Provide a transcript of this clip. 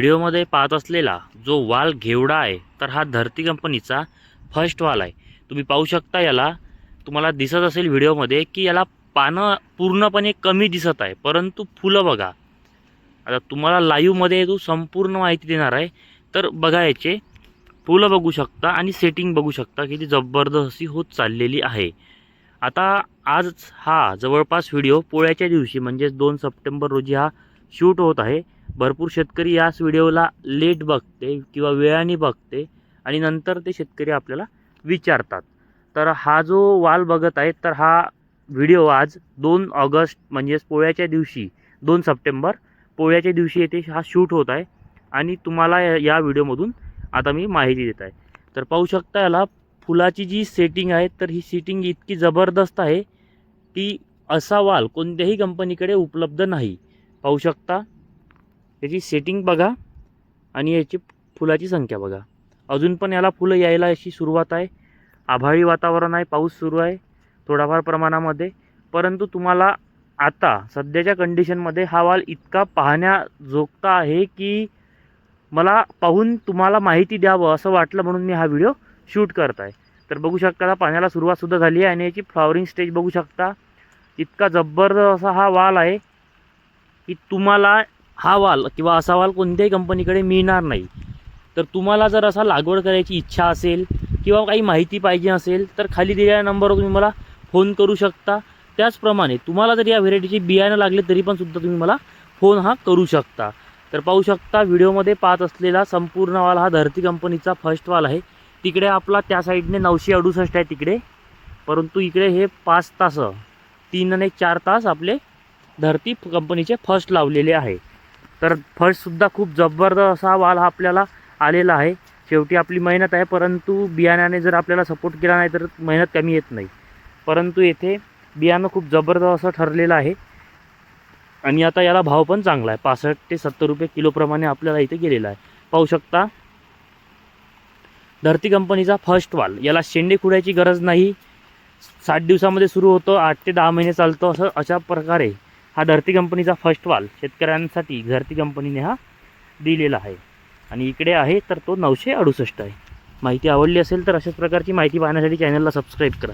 व्हिडिओमध्ये पाहत असलेला जो वाल घेवडा आहे तर हा धरती कंपनीचा फर्स्ट वाल आहे. तुम्ही पाहू शकता याला तुम्हाला दिसत असेल व्हिडिओमध्ये की याला पानं पूर्णपणे कमी दिसत आहे परंतु फुलं बघा. आता तुम्हाला लाईव्हमध्ये तो संपूर्ण माहिती देणार आहे. तर बघा याचे फुलं बघू शकता आणि सेटिंग बघू शकता की ती जबरदस्ती होत चाललेली आहे. आता आज हा जवळपास व्हिडिओ पोळ्याच्या दिवशी म्हणजेच दोन सप्टेंबर रोजी हा शूट होत आहे. भरपूर शेतकरी याच व्हिडिओला लेट बघते किंवा वेळाने बघते आणि नंतर ते शेतकरी आपल्याला विचारतात. तर हा जो वाल बघत आहे तर हा व्हिडिओ आज दोन ऑगस्ट म्हणजेच पोळ्याच्या दिवशी दोन सप्टेंबर पोळ्याच्या दिवशी येथे हा शूट होत आहे आणि तुम्हाला या- या व्हिडिओमधून आता मी माहिती देत आहे. तर पाहू शकता याला फुलाची जी सेटिंग आहे तर ही सेटिंग इतकी जबरदस्त आहे की असा वाल कोणत्याही कंपनीकडे उपलब्ध नाही. पाहू शकता याची सेटिंग बघा आणि याची फुलाची संख्या बघा. अजून पण याला फुलं यायला अशी सुरुवात आहे. आभाळी वातावरण आहे पाऊस सुरू आहे थोडाफार प्रमाणामध्ये. परंतु तुम्हाला आता सध्याच्या कंडिशनमध्ये हा वाल इतका पाहण्याजोगता आहे की मला पाहून तुम्हाला माहिती द्यावं असं वाटलं म्हणून मी हा व्हिडिओ शूट करत आहे तर बघू शकता पाण्याला सुरुवातसुद्धा झाली आहे आणि याची फ्लॉवरिंग स्टेज बघू शकता. इतका जबरदस्त असा हा वाल आहे की तुम्हाला हा वाल किंवा असा वाल कोणत्याही कंपनीकडे मिळणार नाही. तर तुम्हाला जर असा लागवड करायची इच्छा असेल किंवा काही माहिती पाहिजे असेल तर खाली दिलेल्या नंबरवर तुम्ही मला फोन करू शकता. त्याचप्रमाणे तुम्हाला जर या व्हेरायटीचे बियाणं लागले तरी पण सुद्धा तुम्ही मला फोन हा करू शकता. तर पाहू शकता व्हिडिओमध्ये पाहत असलेला संपूर्ण वाल हा धरती कंपनीचा फर्स्ट वाल आहे. तिकडे आपला त्या साईडने नऊशे अडुसष्ट आहे तिकडे. परंतु इकडे हे पाच तास तीन आणि चार तास आपले धरती कंपनीचे फर्स्ट लावलेले आहे. तर फर्स्टसुद्धा खूप जबरदस्त असा वाल हा आपल्याला आलेला आहे. शेवटी आपली मेहनत आहे परंतु बियाण्याने जर आपल्याला सपोर्ट केला नाही तर मेहनत कमी येत नाही. परंतु येथे बियाणं खूप जबरदस्त असं ठरलेलं आहे. आणि आता याला भाव पण चांगला आहे. पासष्ट ते सत्तर रुपये किलोप्रमाणे आपल्याला इथे गेलेला आहे. पाहू शकता धरती कंपनीचा फर्स्ट वाल. याला शेंडे खुडायची गरज नाही. साठ दिवसामध्ये सुरू होतं आठ ते दहा महिने चालतं असं अशा प्रकारे हा धरती कंपनीचा फर्स्ट वाल शेतकऱ्यांसाठी धरती कंपनीने हा दिलेला आहे. आणि इकडे आहे तर तो नऊशे अडुसष्ट आहे. माहिती आवडली असेल तर अशाच प्रकारची माहिती पाहण्यासाठी चॅनलला सबस्क्राईब करा.